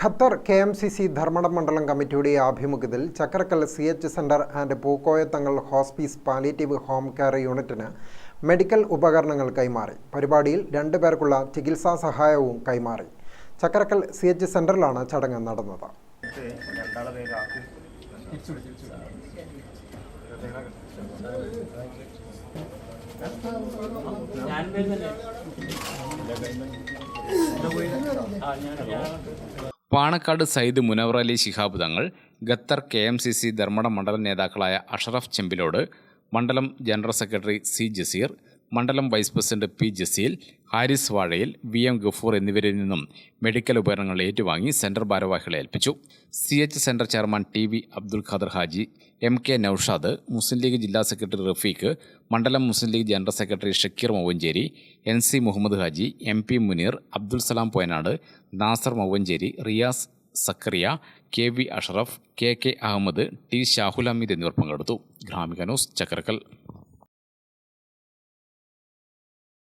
Qatar K M C C Dharmadam മണ്ഡലം കമ്മിറ്റിയുടെ ആഭിമുഖ്യത്തിൽ Chakkarakkal C H centre and Pookoyathangal hospice palliative home care യൂണിറ്റിന് medical ഉപകരണങ്ങൾ കൈമാറി. പരിപാടിയിൽ രണ്ടു പേർക്കുള്ള ചികിത്സാ സഹായവും കൈമാറി. ചക്കരക്കൽ സി എച്ച് സെന്ററിലാണ് ചടങ്ങ് നടന്നത്. ഞാൻ Panakkad Sayyid Munavvarali Shihab Thangal Qatar K M C C Dharmadam മണ്ഡലം നേതാക്കളായ അഷറഫ് ചെമ്പിലോട് മണ്ഡലം ജനറൽ സെക്രട്ടറി സി ജസീർ മണ്ഡലം vice president P Jaseel Haris Vazhayil V M Gafoor എന്നിവരിൽ നിന്നും മെഡിക്കൽ ഉപകരണങ്ങൾ ഏറ്റുവാങ്ങി സെന്റർ ഭാരവാഹികളെ ഏൽപ്പിച്ചു. C H centre chairman T V Abdul Khader Haji M K Noushad Muslim League ജില്ലാ സെക്രട്ടറി റഫീഖ് മണ്ഡലം Muslim League general secretary Shakeer Mouvancheri N C Muhammad Haji M P Muneer Abdul Salam Poyanad Nasar Mouvancheri Riyas Zakariya K V Ashraf K K Ahmed T Shahul Hameed എന്നിവർ പങ്കെടുത്തു. Gramika news Chakkarakkal